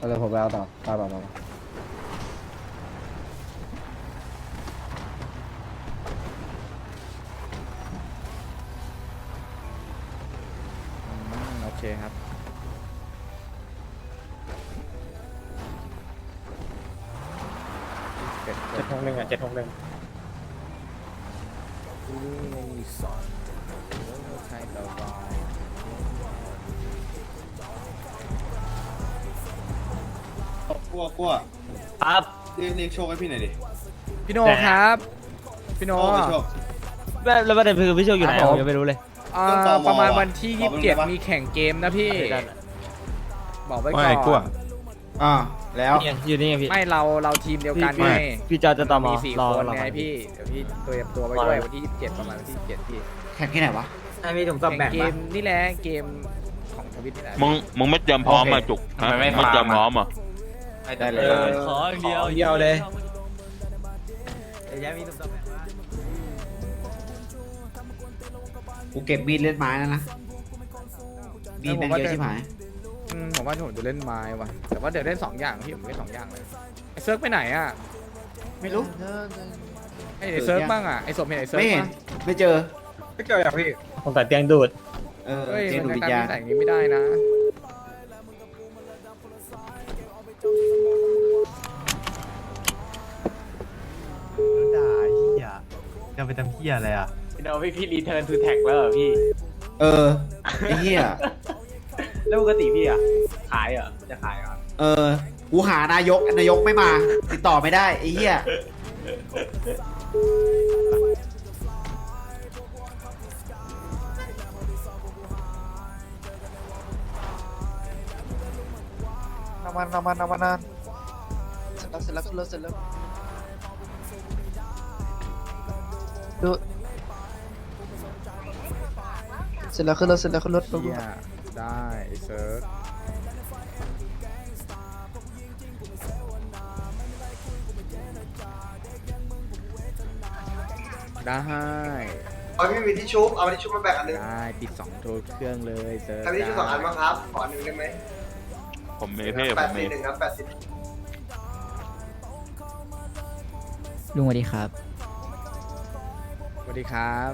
เอาเลยผมไปเอาต่อไปไปไปไปอืมโอเคครับเจ็ดเจ็ดหกหนึ่งอะเจ็ดหกหนึ่งใช่ต่อไป กลัวกลัวครับ เรียกเรียกโชคให้พี่หน่อยดิพี่โนครับพี่โนโชคไปโชคแล้วประเด็นคือพี่โชคอยู่ไหนครับผม ผมยังไม่รู้เลย อ่าเครื่องตมประมาณว่ะวันที่ขอไปดูได้ปะ27มีแข่งเกมนะพี่บอกไว้ก่ว่าไงกลัอวนอ่าแล้ว เนี่ยอยู่นี่ไงพี่ ไม่เราเราทีมเดียวกันพี่ ไงพี่จอจะตอมอมีสี่รอคนรอไงพี่เดี๋ยวพี่เตรียมตัวไว้ด้วยวันที่27ประมาณวันที่27พี่แข่งที่ไหนวะให้พี่ถุงกับแข่แบ่งงเกปะมนี่แหละเกมของทวิตนี่แหละมึงมึงไม่เตรียมพร้อมมาโอเคจุกฮะทำไมไม่ไม่เตรียมฟาร์มอะพร้อมอะ ได้เลย ขออย่างเดียวเดียวเลยเดี๋ยวย้ายมีถุงกับแบ่งปะกูเก็บมีดเล่นไม้แล้วนะมีดแม่งเยอะชิบหายอืมผมว่าผมจะเล่นไม้ว่ะ แต่ว่าเดี๋ยวเล่นสองอย่างพี่ผมเล่นสองอย่างเลยไอ้เซิร์ฟไปไหนอะไม่รู้ ไอ้ไอ้เซิร์ฟบ้างอะไอ้สมเห็นไอ้เซิร์ฟไม่เห็น ปะไม่เจอ ไม่เกี่ยวอย่างพี่ผมตัดเตียงดูด เออเฮ้ยเจมันดูจะวิกญลายญาเป็ณนแต่อย่างนี้ไม่ได้นะ จะไปทำเฮียอะไรอะเดี๋ยวพี่พี่รีเทิร์นทูแท็กแล้วเหรอพี่ เออไอ้เหี้ยแล้วปกติพี่อะ ขายเหรอ จะขายเหรอเออกูหานายกนายกไม่มา ติดต่อไม่ได้ไอ้เหี้ยน้ำมันน้ำมันน้ำมันนานเสร็จแล้วเสร็จแล้วขึ้นรถเสร็จแล้ว ดูเสร็จแล้วขึ้นรถเสร็จแล้วขึ้นรถเฮียได้ไอ้เซิร์ฟได้เอาไม่มีที่ชุบเอาที่ชุบมาแบ่งอันนึงได้ปิดสองตัวเครื่องเลยเซิร์ฟใครมีที่ชุบสองอันบ้างครับ ขออันหนึงได้ไหมผมมีพี่แปผดมสิมีบหนึ่งครับแปดสิบลุงสวัสดีครับส วัสดีครับ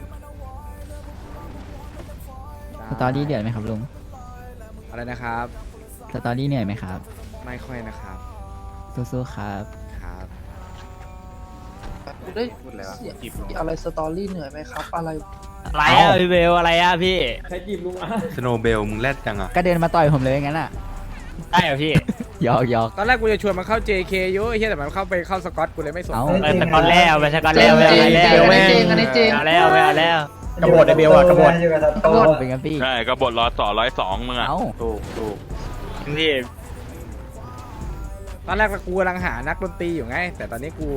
ได้สตอรี่เดือดไหมครับลุง อะไรนะครับ สตอรี่เหนื่อยไหมครับ ไม่ค่อยนะครับสู้ๆครับ ครับ ได้พูดอะไรวะ เสียอะไรสตอรี่เหนื่อยไหมครับ อะไรอะไรอะพี่เบลอะไรอะพี่ สโนว์เบลมึงแรดจังอะ ก็เดินมาต่อยผมเลยงั้นอะ ได้เหรอพี่ หยอกหยอกตอนแรกกูจะชวนมันเข้า JK อยู่ไอ้เหี้ยแต่มันเข้าไปเข้าสกอตกูเลยไม่สน เอ้าไปสกอตแล้วไปสกอตแล้วไปเจเอางแล้วเจงอันนี้เจงอันนี้เจงเอาแล้วไปเอาแล้วกระโดดไอเบลอะกระโดดกระโดดเป็นกันพี่ใช่ก็บทรอต่อร้อยสองมึงอะเอ้าถูกถูกพี่ตอนแรกกูกำลังหานักดนตรีอยู่ไง แต่ตอนนี้กู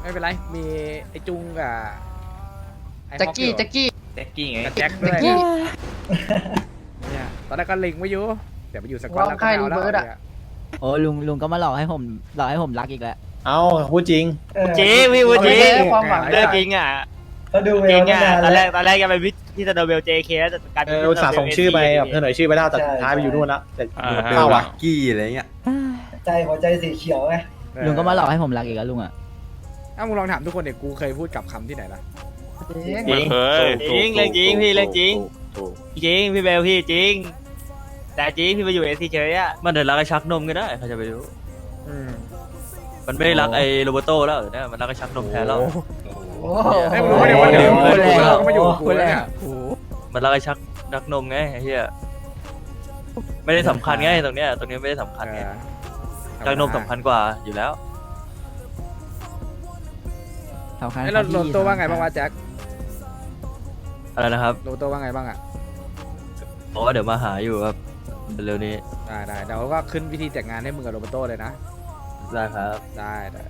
ไม่เป็นไร มีไอ้จุงกับไอ้ฮแจ็คอกกี้อยู่แจ็คกี้แจ็คกี้ไงกับแจ็คด้วยแจ็คกี้เนี่ยตอนแรกก็เล็งไว้อยู่เดี๋ยวไปอยู่สกอตแล้วก็วางค่ายไม่เอาแล้วรีเบิร์ดอะ เนี่ย โอ้ลุงลุงก็มาหลอกให้ผมหลอกให้ผมรักอีกแล้ว เอ้าพูดจริง จริงพี่พูดจริงเอาไปความหวังเรื่องจริงอะจริงอะตอนแรกตอนแรกยังไปวิทย์ที่สโนเบล JK แล้วแต่กลายเป็นอุตส่าห์ส่งชื่อไปแบบเสนอชื่อไปแล้วแต่สุดท้ายไปอยู่นู่นละแต่อ่าเบเข้าลลัอะกกี้อะไรเงี้ยใจหัวใจสีเขียวไงลุงก็มาหลอกให้ผมรักอีกแล้วลุงอะถ้ามึงลองถามทุกคนเด็กกูเคยพูดกับคำที่ไหนล่ะไม่เคยจริงเรื่องจริงพี่เรื่องจริงถูกจริงพี่เบลพี่จริง แต่จริงพี่ไปอยู่เอซีเฉยอะมันเดินรักไอ้ชักนมก็ได้ใครจะไปรู้ อืมมันไม่ได้รักไอ้โรเบโต้แล้วเนี่ยมันรักไอ้ชักนมแทนแล้วโอ้ให้มึงรู้เนี่ยว่าเดี๋ยวโอ้โหเดี๋ยวเราก็มาอยู่กับกูพูดแล้แล้ววเนี่ยโอ้โหมันรักไอ้ชักรักนมไงไอ้เหี้ยไม่ได้สำคัญไงตรงเนี้ยตรงเนี้ยไม่ได้สำคัญไงเออชักนมสำคัญกว่าอยู่แล้ว สำคัญไอ้เราที่โรนโตว่าไงบ้างวะแจ็คอะไรนะครับโรนโตว่าไงบ้างอะบอกว่าเดี๋ยวมาหาอยู่ครับ เร็วๆนี้ได้ได้เดี๋ยวก็ขึ้นวิธีจัดงานให้มึงกับโรเบโตเลยนะ ได้ครับได้ได้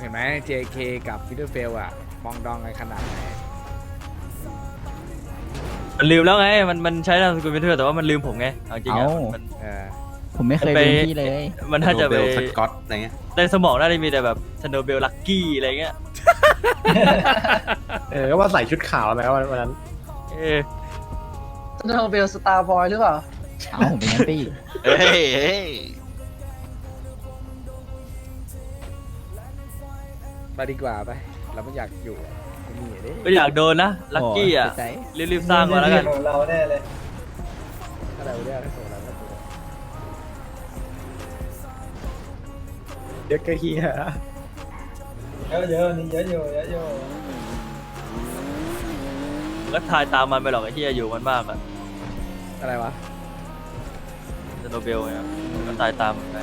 เห็นไหม JK กับฟิ t เ e r เฟลอะมองดองกันขนาดไหนมันลืมแล้วไงมันมันใช้นามสกุลเป็นเพื่อนแต่ว่ามันลืมผมไงเอาจริงอะมั น เออผมไม่เคยไป ลืมพี่เลย มันน่าจะเบไปลสกอตอะไรเงี้ยในสมองน่าจะมีแต่แบบสโนเบลลักกี้อะไรเงี้ยเออก็ว่าใส่ชุดขาวไหมวันวันนั้นเออ โนเบลสตาร์บอยหรือเปล่า เอาผมเป็นแอนตี้เฮ้ยเฮ้ยไปดีกว่าไป เราไม่อยากอยู่ที่นี่เด้ก็อยากโดนนะ ลักกี้อะโไปใส่รีบๆสร้างมาแล้วกัน ของเราแน่เลยอะไรวะเนี่ยอะไรของเราเนี่ยเยอะก็เฮียเยอะเยอะนี่เยอะอยู่เยอะอยู่ก็ทายตามมันไปหรอกไอ้ที่อยู่มันมากอะ อะไรวะจะโนเบลไงก็ตายตามมันไป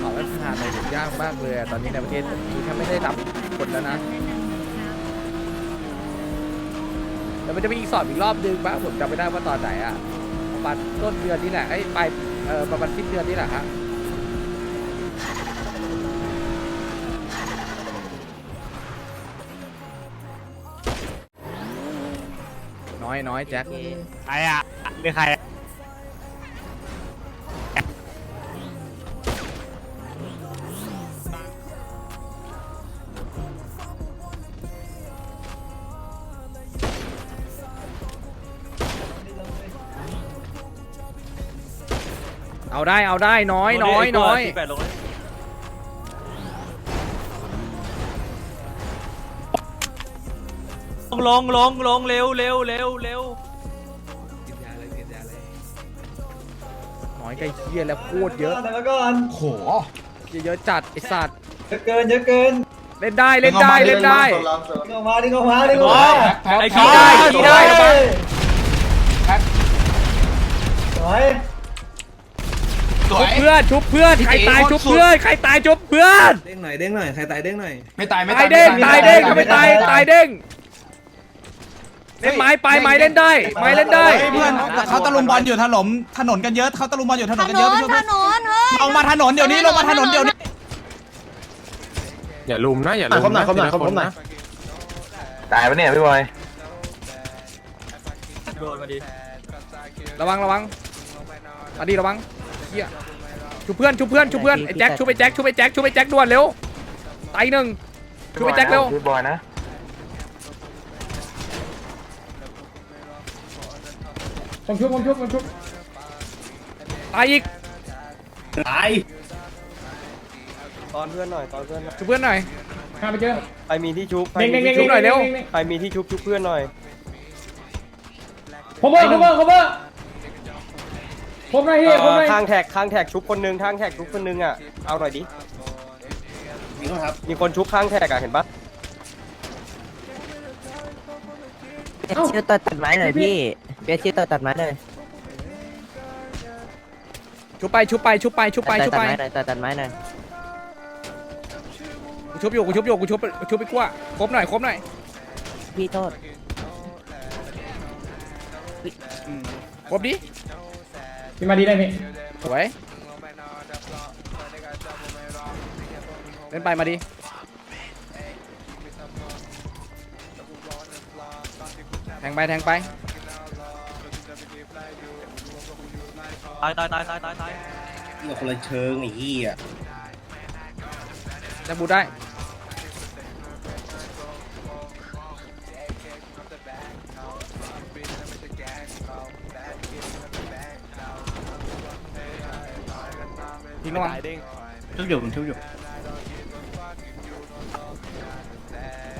ขอรัฐทานในผมยากมากเลยอะตอนนี้ในประเทศผมคือแค่ไม่ได้รับคนแล้วนะแล้วมันจะมีอีกสอบอีกรอบนึงปะผมจำไม่ได้ว่าตอนไหนอะ ประมาณต้นเดือนนี่แหละไอ้ยปลายเออประมาณสิ้นเดือนนี่แหละฮะน้อยน้อยแจ็ค ใครอะหรือใคร เอาได้เอาได้น้อยน้อยน้อยสี่แปดลงเลยลงลงลงเร็วเร็วเร็วเร็วน้อยใกล้เคียแล้วโคตรเยอะแต่ละก่อนโหเยอะๆจัดไอสัตว์เยอะเกินเยอะเกินเล่นได้เล่นได้เล่นได้ดึงออกมาดึงออกมาดึงออกมาไอ้ขี้ขี้ได้ได้ขี้ได้สวย ชุบเพื่อนชุบเพื่อนใครตายชุบเพื่อนใครตายชุบเพื่อนเด้งหน่อยเด้งหน่อยใครตายเด้งหน่อยไม่ตายไม่ตายเด้งตายเด้งถ้าไม่ตายตายเด้งเล่นไม้ไปไม้เล่นได้ไม้เล่นได้เพื่อนเขาตะลุมบอลอยู่ถนนถนนกันเยอะเขาตะลุมบอลอยู่ถนนกันเยอะไปช่วยถนนเฮ้ยลงมาถนนเดี๋ยวนี้ลงมาถนนเดี๋ยวนี้อย่าลุมนะอย่าหน่ลุอยมคมหน่อยคมหน่อยคมหน่อยตายปะเนี่ยพี่บอยโดนมาดิระวังระวังมาดีระวังเฮีย ชุบเพื่อนชุบเพื่อนชุบเพื่อนไอ้แจ็คชุบไอ้แจ็คชุบไอ้แจ็คชุบไอ้แจ็คด่วนเร็วตายหนึ่งชุบไอ้แจ็คเร็วพี่บอยนะผมชุบผมชุบผมชุบตายอีกตายตอนเพื่อนหน่อยตอนเพื่อนชุบเพื่อนหน่อยข้าไปเจอใครมีที่ชุบเด้งเด้งเด้งชุบหน่อยเร็ว ใครมีที่ชุบชุบเพื่อนหน่อย ผมเบอร์ผมเบอร์ผมเบอร์ ผมหน่อยพี่ผมหน่อยข้างแท็กข้างแท็กชุบคนนึงข้างแท็กชุบคนนึงอะเอาหน่อยดิมีคนครับมีคนชุบข้างแท็กอะเห็นปะชื่อตัวตัดไม้หน่อยพี่เปียชื่อตัวตัดไม้หน่อยชุบไปชุบไปชุบไปชุบไปชุบตัดไปไม้หน่อยตัดไม้หน่อยกูชุบอยู่กูชุบอยู่กูชุบกูชุบไปกว่าครบหน่อยครบหน่อยพี่โทษครบดิ พี่มาดีได้พี่สวยเล่นไปมาดิแทงไปแทงไปตายตายตายตายตายตาย นี่คนละเชิงไอ้เหี้ยจะบูทได้ ระวังทุบอยู่ผมทุบอยู่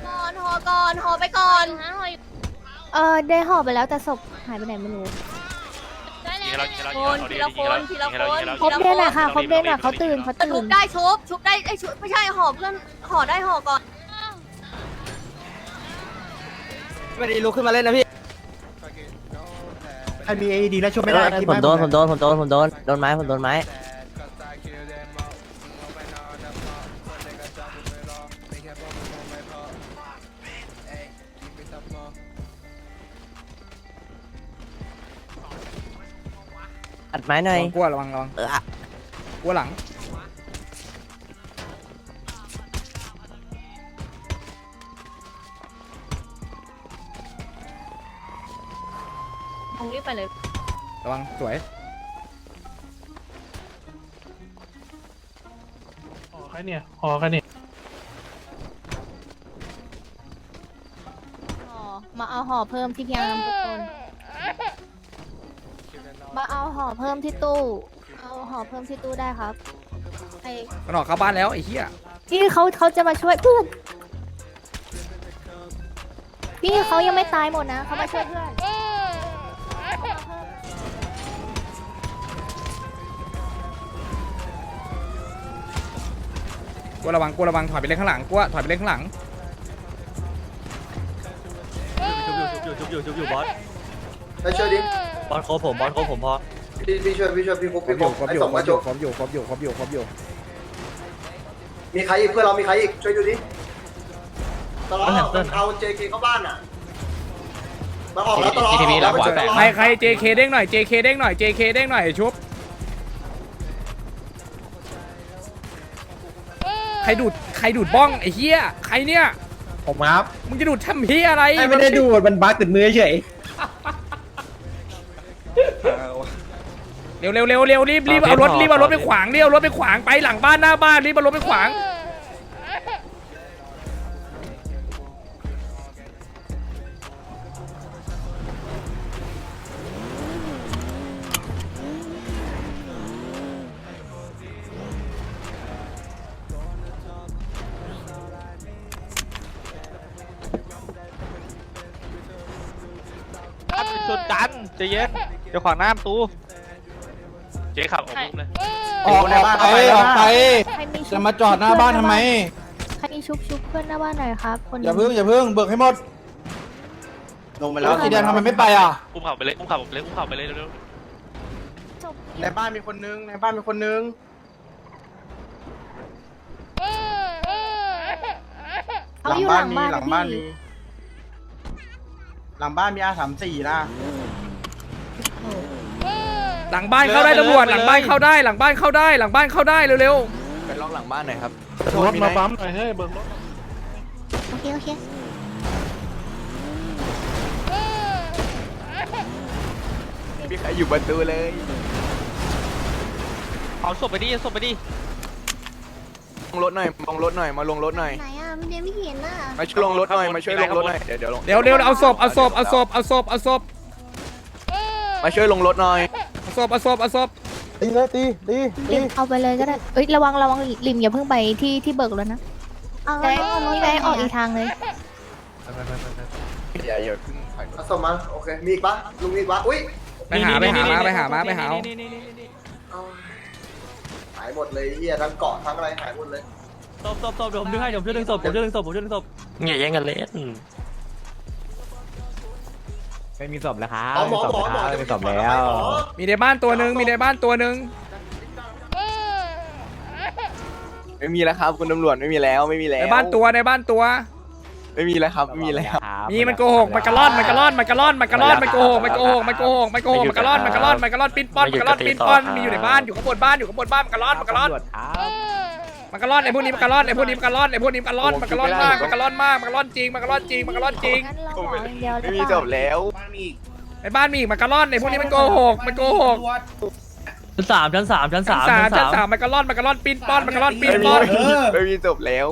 ก่อนหอก่อนหอไปก่อนเออได้ห่อไปแล้วแต่ศพหายไปไหนไม่รู้คนทีละคนทีละคนครบเด่นอะค่ะครบเด่นอะเขาตื่นเขาตื่นชุบได้ชุบชุบได้ไอชุบไม่ใช่ห่อเพื่อนห่อได้ห่อก่อนไม่ได้ลุกขึ้นมาเล่นนะพี่ใครมีเอดีแล้วช่วยไม่ได้ผมโดนผมโดนผมโดนผมโดนโดนไม้ผมโดนไม้ ตัดไม้หน่อยกลัวระวังระวังกลัวหลังคงรีบไปเลยระวังสวยหอใครเนี่ยหอใครเนี่ยห่อมาเอาห่อเพิ่มที่เพียงทุกน มาเอาห่อเพิ่มที่ตู้ เอาห่อเพิ่มที่ตู้ได้ครับไอมันออกเข้าบ้านแล้วไอ้เหี้ยพี่เขาเขาจะมาช่วยเพื่อน พี่เขายังไม่ตายหมดนะเขามาช่วยเพื่อนกูระวังกูระวังถอยไปเล่นข้างหลังกูว่าถอยไปเล่นข้างหลังชุบอยู่ชุบอยู่ชุบอยู่ชุบอยู่บอส ไปช่วยดิ บอสโคบผมบอสโคบผมพอพี่พี่ช่วยพี่ช่วยพี่คุกครบพี่อคุยู่กครบไอ้อยู่สคองรมาบอจยู่บครบอยู่ครบอยู่ครบอยู่มีใครอีกเพื่อนเรามีใครอีกช่วยดูดิตลอดมันเอา JK เข้าบ้านอะมาออกแล้วตลอด GTV รับหัวแตกใครใคร JK เด้งหน่อย JK เด้งหน่อย JK เด้งหน่อยชุบใครดูดใครดูดบ้องไอ้เหี้ยใครเนี่ยผมครับมึงจะดูดทำเหี้ยอะไรไม่ได้ดูดมันบั๊กติดมือเฉย เร็วเร็วเร็วเร็วรีบรีบเอารถรีบเอารถไปขวางรีบเอารถไปขวางไปหลังบ้านหน้าบ้านรีบเอารถไปขวางชนกันใจเย็นเดี๋ยวขวางหน้าประตู เจ๊ขับออกลูกเลยออกออกไปออกไป ใครมีชุบจะมาจอดหน้าบ้านทำไม ใครมีชุบชุบเพื่อนหน้าบ้านหน่อยครับ คนอย่าเพิ่งอย่าเพิ่งเบิกให้หมดลงไปแล้แล้ววสีแดงทำไมไม่ไปอะ อุ้มขับไปเลย อุ้มขับไปเลย อุ้มขับไปเลยเร็วจบในบ้านมีคนนึงในบ้านมีคนนึงเขาอยู่หลังบ้านหลังบ้านมีหลังบ้านมีอาสามสี่นะ หลังบ้านเข้าได้ตำรวจหลังบ้านเข้าได้หลังบ้านเข้าได้หลังบ้านเข้าได้เร็วไปล็อกหลังบ้านหน่อยครับรถมาปั๊มหน่อยเฮ้ยเบิกรถโอเคโอเคมีใครอยู่ประตูเลยเอาศพไปดิศพไปดิลงรถหน่อยมองรถหน่อยมาลงรถหน่อยไหนอะพี่เดนไม่เห็นน่ะมาช่วยลงรถหน่อยมาช่วยลงรถหน่อยเดี๋ยวเดี๋ยวลงๆเร็วเร็วเอาศพเอาศพเอาศพเอาศพเอาศพมาช่วยลงรถหน่อยเอา ศพเอาศพเอาศพตีเลยตีตีลิมเอาไปเลยก็ได้เอ้ยระวังระวังลิมอย่าเพิ่งไปที่ที่เบิกแล้วนะจะได้พี่ได้ออกอีกทางเลยอย่าอย่าเพิ่งถอยเอาสมาโอเคมีอีกปะลุงมีอีกปะอุ้ยไปหาไปหามาไปหามาไปหาเอาเอาหายหมดเลยเฮียทั้งเกาะทั้งอะไรหายหมดเลยศพศพศพเดี๋ยวผมดึงให้ผมช่วยดึงศพผมช่วยดึงศพผมช่วยดึงศพอย่าแย่งกันเล่น ไม่มีศพแล้วครับหมอไม่หมมีอศพหมอแล้วหมอไม่มีศพแล้ว มีในบ้านตัวหนึ่งมีในบ้านตัวหนึ่งไม่มีแล้วครับ คุณตำรวจไม่มีแล้วไม่มีแล้วในบ้านตัวในบ้านตัว ไม่มีแล้วครับไม่มีแล้วมีมันโกหกมันกระล่อนมันกระล่อนมันกระล่อนมันกระล่อนมันโกหกมันโกหกมันโกหกมันโกหกมันกระล่อนมันกระล่อนมันกระล่อนปิ้นป้อนมันกระล่อนปิ้นป้อนมันมีอยู่ในบ้านอยู่ข้างบนบ้านอยู่ข้างบนบ้านมันกระล่อนมันกระล่อนตำรวจครับ มันกระล่อนไอ้พวกนี้มันกระล่อนไอ้พวกนี้มันกระล่อนไอ้พวกนี้มันกระล่อนมันกระล่อนมากมันกระล่อนมากมันกระล่อนจริงมันกระล่อนจริงมันกระล่อนจริงงั้นเราบอกอย่างเดียวเลไม่ยมีจบแล้วบ้านมีอีกในบ้านมีอีกมันกระล่อนไอ้พวกนี้มันโกหกมันโกหกชั้นสามชั้นสามชั้นชั้สานมสามชั้ชั้นนสาสามมมันกระล่อนมันกระล่อนปิ้นป้อนมันกระล่อนปิ้นไม่ป้มีอน ไม่มีจบแล้ว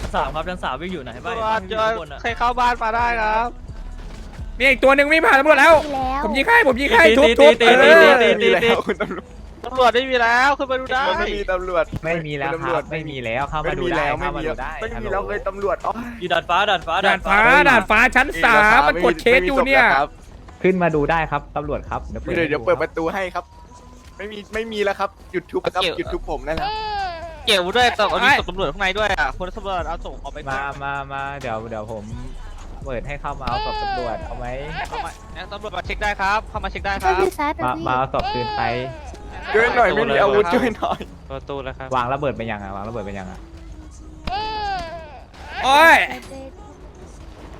ชั้นสามครับชั้นสามวิ่งอยู่ไหนบ้างอยู่ข้างบนอะใครเข้าบ้านมาได้ครับมีอีกตัวหนึ่งวิ่งผ่านตำรวจแล้ว แล้วผมยิงให้ผมยิงให้ทุบทุบเออ ไม่มีแล้วคุณตำรวจตำรวจไม่มีแล้วขึ้นมาดูได้ไม่มีตำรวจไม่มีแล้วครับไม่มีแล้วเข้ามาดูได้ไม่เข้ามามีดูแล้วได้ไม่มีแล้วเลยตำรวจอ๋ออยู่ดาดฟ้าดาดฟ้าดาดฟ้าดาดฟ้าชั้นสามมันกดเคสอยู่เนี่ยขึ้นมาดูได้ครับตำรวจครับเดี๋ยวเปิดเดี๋ยวเดี๋ยวเปิดปให้ระตูให้ครับ ไม่มีไม่มีแล้วครับหยุดทุบครับหยุดทุบผมนั่นแหละเกี่ยวด้วยแต่เอามีศพตำรวจข้างในด้วยอะคนตำรวจเอาส่งออกไปมามามาเดี๋ยวเดี๋ยวผมเปิดให้เข้ามาเอาศพตำรวจเอาไหมเอามาเนี่ยตำรวจมาเช็คได้ครับ เข้ามาเช็คได้คช่วยรับพี่แซดหน่มาอยพี่มาเอาศพคืนไป ช่วยหน่อยไม่มีอาวุธช่วยหน่อยประตูแล้วครับวางระเบิดไปยังอะวางระเบิดไปยังอะโอ้ย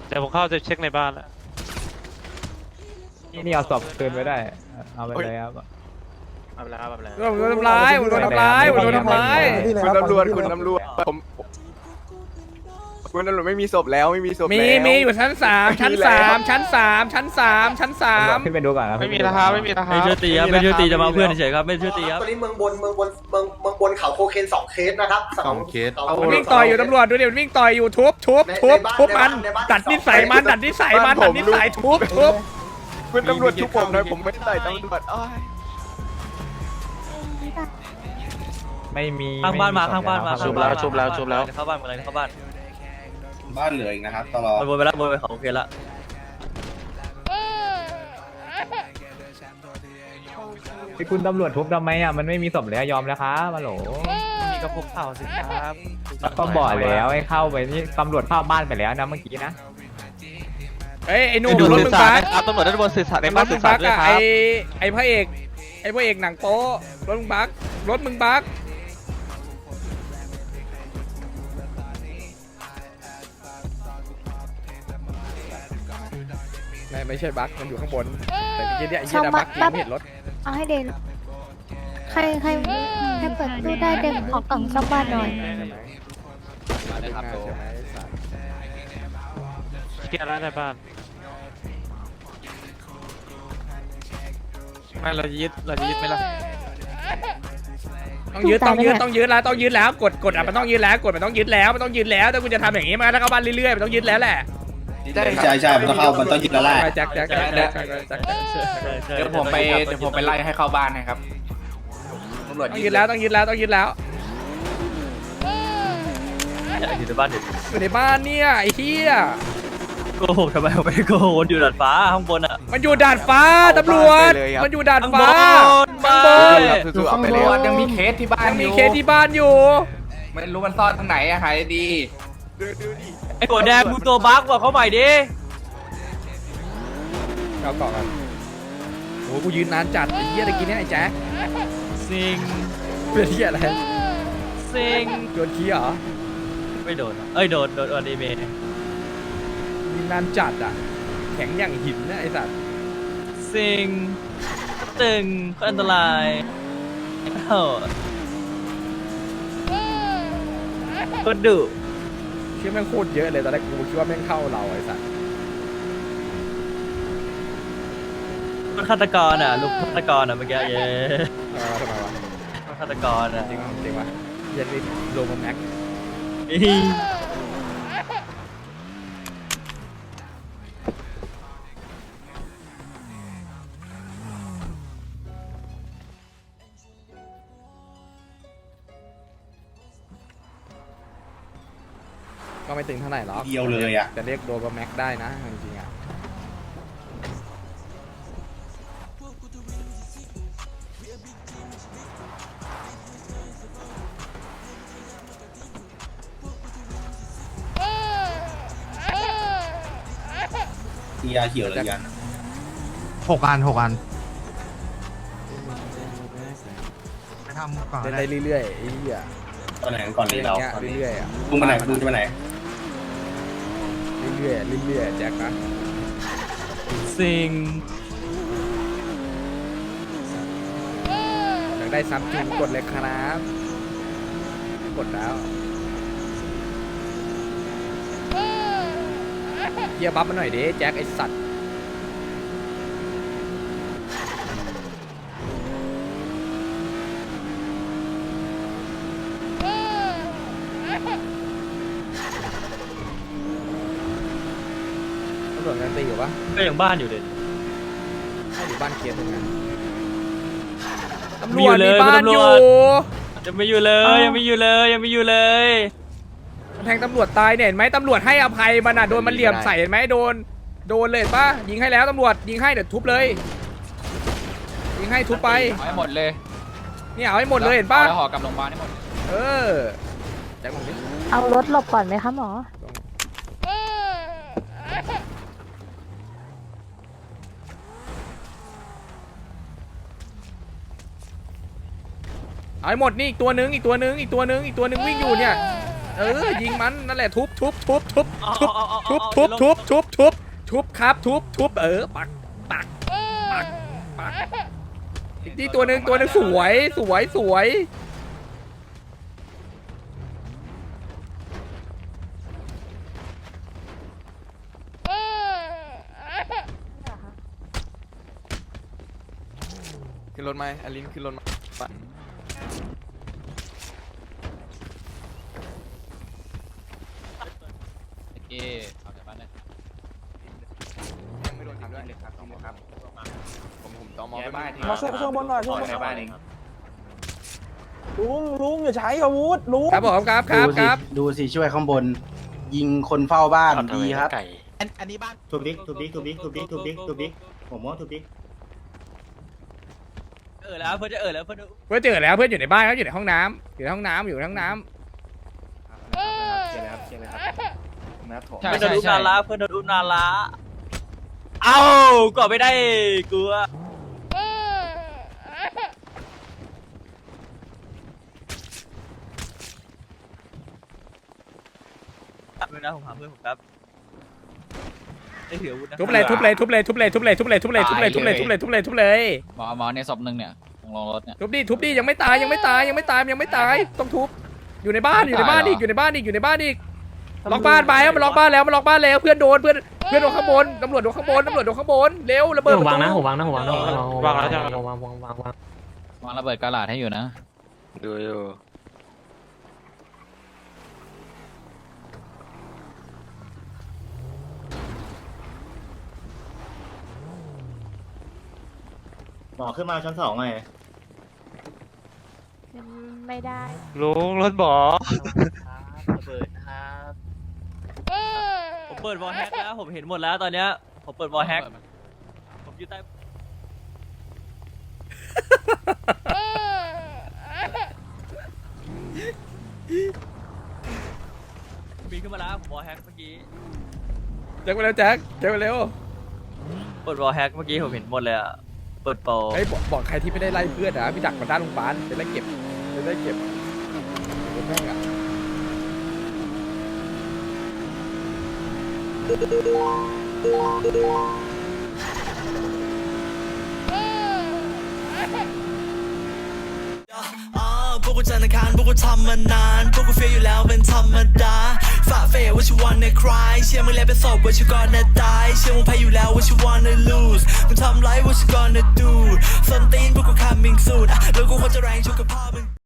เดี๋ยวผมเข้าจะเช็คในบ้านแล้วนี่นี่เอาศพคืนไปได้ เอาไปเลยครับ เอาไปแล้วเอาไปแล้วโดนทำร้ายโดนทำร้ายโดนทำร้าย คุณตำรวจคุณตำรวจผม คุณตำรวจไม่มีศพแล้วไม่มีศพมีแล้วมีอยู่ชั้นสามชั้นสามชั้นสามชั้นสามชั้นสามขึ้นไปดูก่อนครับไม่มีนะครับไม่มีนะครัไม่บช่วยตีครับไม่ช่วยตีจะมาเอาเพื่อนเฉยๆครับไม่ช่วยตีครับตอนนี้เมืองบนเมืองบนเมืองเมืองบนเขาโคเคนสองเคสนะครับสองเคสมันวิ่งต่อยอยู่ตำรวจดูดิมันวิ่งต่อยอยู่ทุบทุบทุบทุบมันดัดนิสัยมันดัดนิสัยมันดัดนิสัยทุบทุบคุณตำรวจชุบผมหน่อยผมไม่ได้ต่อยตำรวจอ้อยไม่มีข้างบ้านมาข้างบ้านมาชุบแล้วชุบแล้วชุบแล้วเข้าบ้านอะไรเข้าบ้าน บ้านเหลืออีกนะครับตลอดมันวนไปแล้ววนไปเขาโอเคละที่คุณตำรวจทุบทำไมอะ มันไม่มีศพแล้วยอมแล้วครับมาโหลมีกระพกเข่าสิครับก็บอกแล้วให้เข้าไปนี่ตำรวจเข้าบ้านไปแล้วนะเมื่อกี้นะ เอ้ยไอ้หนุ่มดูรถสื่มึองสารบักนะครับตำรวจด้านบนสื่อสารในรบ้านถมึสื่งอสาบัรกด้วยอะคไอรับไอพระเอกไอพระเอกหนังโป๊รถมึงบักรถมึงบัก ไม่ไม่ใช่บักมันอยู่ข้างบน แต่ที่เนี่ยไอ้เหี้ยนะบักจริงไม่เห็นรถ เอาให้เดน ใครใครให้เปิดตู้ได้เดนขอกล่องซ่อมบ้านหน่อยมาได้ครับใช่ไหมเกียร์แล้วในบ้านไม่เราจะยึดเราจะยึดไหมล่ะต้องยึดต้องยึดต้องยึดแล้วต้องยึดแล้ว กดกดอะมันต้องยึดแล้ว กดมันต้องยึดแล้วมันต้องยึดแล้วถ้าคุณจะทำอย่างนี้มาถ้าเข้าบ้านเรื่อยๆมันต้องยึดแล้วแหละ ใช่ใช่มันต้องเข้ามันต้องยึดแล้วแหละไปแจ็คแจ็คแจ็คแจ็คแจ็คแจ็คเดี๋ยวผมไปเดี๋ยวผมไปไล่ให้เข้าบ้านนะครับตำรวจต้องยึดแล้วต้องยึดแล้วต้องยึดแล้วอยู่ในบ้านเด็กอยู่ในบ้านเนี่ยไอ้เหี้ยโกหกทำไมผมไม่โกหกอยู่ดาดฟ้าข้างบนอะมันอยู่ด่านฟ้าตำรวจมันอยู่ด่านฟ้าข้างบนสู้ๆเอาไปเลยยังมีเคสที่บ้านยังอมียู่เคสที่บ้านอยู่ไม่รู้มันซ่อนตรงไหนอะหายดี ไอ้หัวแดงมึงตัวบั๊กบอกเขาใหม่ดิเอาต่อกันโอ้กูยืนนานจัดไอ้เหี้ยตะกี้เนี่ยไอ้แจ๊คซิงเป็นเหี้ยอะไรซิงโดนขี้เหรอไม่โดนเอ้ยโดนโดนอนิเมะยืนนานจัดอะ แข็งอย่างหินนะไอ้สัตว์ซิงตึงก็อันตรายเอ้าก็ดุเชื่อแม่งโคตรเยอะเลยตอนแรกกูคิดว่าแม่งเข้าเราไอ้สัตว์มันฆาตกรอะลูกฆาตกรอะเมื่อกี้เย้เออทำไมวะมันฆาตกรอะจริงจริงวะเยันนี่โลมาแม็กอี ก็ไม่ตึงเท่าไหร่หรอกเดียวเลยอะจะเรียกโดมาแม็กได้นะจริงๆอะมียาเขียวเลยยันหกอันหกอันไปทำก่อนเล่นได้ได้เรื่อยๆไอ้เหี้ยตอนไหนกันก่อนเล่นี้นอเราย่างเงี้ยเรื่อยๆอะลุงไปไหนลุงจะไปไหน เรื่อยๆเรื่อยๆแจ็คนะซิงอยากได้ซ้ำจริงกดเลยครับ กดแล้วเฮียบัฟมาหน่อยดิแจ็คไอสัตว์ ตำรวจกันตีอยู่ปะก็ยังบ้านอยู่เด็ดให้อยู่บ้านเคสตรงนั้นตำรมีวอจยู่เลยมีบ้านตำรอวยู่จยังไม่อยู่เลยยังไม่อยู่เลยยังไม่อยู่เลยแทงตำรวจตายเนี่ยเห็นไหมตำรวจให้อภัยมันอะโดนมันเหลี่ยมใส่เห็นไหมโดนโดนเลยเห็นปะยิงให้แล้วตำรวจยิงให้เดี๋ยวทุบเลย ยิงให้ทุบไปเอาให้หมดเลยเนี่ยเอาให้หมดเลยเห็นปะแล้วห่อกลับโรงพยาบาลให้หมด เออแจ็คมองดิเอารถหลบก่อนไหมคะหมอ เอาให้หมดนี่อีกตัวหนึงอีกตัวหนึงอีกตัวหนึงอีกตัวหนึงวิ่งอยู่เนี่ย เออยิงมันนั่นแหละทุบทุบทุบทุบทุบทุบทุบทุบทุบทุบทุบครับทุบทุบเออปักปักปักปักที่ตัวหนึ่งตัวหนึ่งสวยสวยสวย ขึ้นรถไหมอลินขึ้นรถไหม นหน่อยช่วยบนหน่อยในบ้านเองลุงลุงอย่าใช้อาวุธลุงครับผมครับครับครับดูสิช่วยข้างบน ยิงคนเฝ้าบ้านดีครับอันอันนี้บ้านทุบดิทุบดิทุบดิทุบดิทุบดิทุบดิผมว่าทุบดิเออแล้วเพื่อนจะเออแล้วเพื่อนเพื่อนเจอแล้วเพื่อนอยู่ในบ้านครับอยู่ในห้องน้ำอยู่ในห้องน้ำอยู่ในห้องน้ำเชียร์เลยครับเชียร์เลยครับนะถเพื่อนโดนอุนาระเพื่อนโดนอุนาระเอ้าก่อไม่ได้กลัว เพื่อนนะผมหาเพื่อนผมครับไอ้เหลือวุฒินะทุบเลยทุบเลยทุบเลยทุบเลยทุบเลยทุบเลยทุบเลยทุบเลยทุบเลยทุบเลยทุบเลยทุบเลยหมอหมอในศพหนึ่งเนี่ยลงรถเนี่ยทุบดิทุบดิยังไม่ตายยังไม่ตายยังไม่ตายยังไม่ตายต้องทุบอยู่ในบ้านอยู่ในบ้านอีกอยู่ในบ้านอีกอยู่ในบ้านอีกล็อกบ้านไปครับมันล็อกบ้านแล้วมันล็อกบ้านแล้วเพื่อนโดนเพื่อนเพื่อนโดนข้างบนตำรวจโดนข้างบนตำรวจโดนข้างบนเร็วระเบิดประตูวางนะผมวางนะผมวางนะวางแล้วจ้ะวางวางวางวางวางระเบิดกระดาษให้อยู่นะดูอยู่ อขึ้นมาชั้นสองไงไม่ได้ ลุงรถบอระเบิดนะครับผมเปิดวอลแฮกแล้วผมเห็นหมดแล้วตอนเนี้ยผมเปิดวอลแฮกผมอยู่ใต้ปีนขึ้นมาแล้วผมวอลแฮกเมื่อกี้แจ็คไปแล้วแจ็คแจ็คไปเร็ว เปิดวอลแฮกเมื่อกี้ผมเห็นหมดเลยอะ เปิดโปรไอ้ยบอกบอกใครที่ไม่ได้ไล่เพื่อนนะพี่ดักมาด้านโรงพยาบาลไปไล่เก็บไปไล่เก็บเดี๋ยวแม่งอะพวกกูจันทร์อังคารพวกกูทำมานาน พวกกูเฟียอยู่แล้วเป็นธรรมดา ฝ่าเฟยว่า you wanna cry เชื่อมึงแล้วเป็นศพว่า you gonna die เชื่อมึงแพ้อยู่แล้วว่าชิวันใน lose มึงทำไรว่าชิ gonna do ส้นตีนพวกกู coming soon แล้วกูควรจะแรงชุกกับพ่อมึง